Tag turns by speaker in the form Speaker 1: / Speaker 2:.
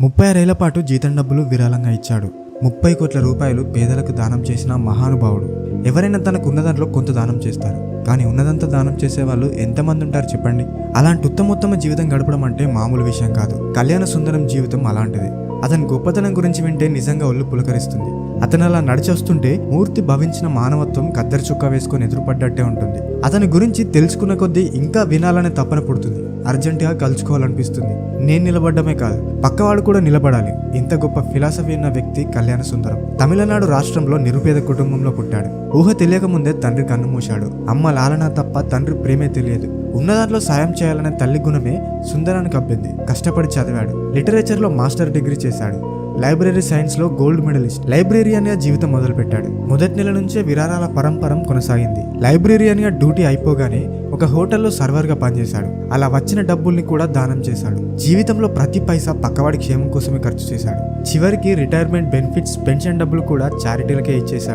Speaker 1: ముప్పై ఆరేళ్ళ పాటు జీతం డబ్బులు విరాళంగా ఇచ్చాడు. ముప్పై కోట్ల రూపాయలు పేదలకు దానం చేసిన మహానుభావుడు. ఎవరైనా తనకున్న దాంట్లో కొంత దానం చేస్తారు. కానీ ఉన్నదంతా దానం చేసే వాళ్ళు ఎంతమంది ఉంటారు చెప్పండి? అలాంటి ఉత్తమోత్తమ జీవితం గడపడం అంటే మామూలు విషయం కాదు. కళ్యాణ సుందరం జీవితం అలాంటిది. అతని గొప్పతనం గురించి వింటే నిజంగా ఒళ్ళు పులకరిస్తుంది. అతను అలా నడిచొస్తుంటే మూర్తి భవించిన మానవత్వం కద్దరి చుక్క వేసుకొని ఎదురుపడ్డట్టే ఉంటుంది. అతని గురించి తెలుసుకున్న కొద్దీ ఇంకా వినాలనే తపన పుడుతుంది. అర్జెంటుగా కలుసుకోవాలనిపిస్తుంది. నేను నిలబడ్డమే కాదు పక్కవాడు కూడా నిలబడాలి. ఇంత గొప్ప ఫిలాసఫీ ఉన్న వ్యక్తి కళ్యాణ సుందరం. తమిళనాడు రాష్ట్రంలో నిరుపేద కుటుంబంలో పుట్టాడు. ఊహ తెలియక ముందే తండ్రి కన్ను మూశాడు. అమ్మ లాలన తప్ప తండ్రి ప్రేమే తెలియదు. ఉన్న దాంట్లో సాయం చేయాలనే తల్లి గుణమే సుందరానికి అబ్బింది. కష్టపడి చదివాడు. లిటరేచర్లో మాస్టర్ డిగ్రీ చేశాడు. లైబ్రరీ సైన్స్లో గోల్డ్ మెడలిస్ట్. లైబ్రరీయన్గా జీవితం మొదలుపెట్టాడు. మొదటి నెల నుంచే విరాళాల పరంపరం కొనసాగింది. లైబ్రరీయన్గా డ్యూటీ అయిపోగానే ఒక హోటల్లో సర్వర్గా పనిచేశాడు. అలా వచ్చిన డబ్బుల్ని కూడా దానం చేశాడు. జీవితంలో ప్రతి పైసా పక్కవాడి క్షేమం కోసమే ఖర్చు చేశాడు. చివరికి రిటైర్మెంట్ బెనిఫిట్స్ పెన్షన్ డబ్బులు కూడా చారిటీలకే ఇచ్చేశాడు.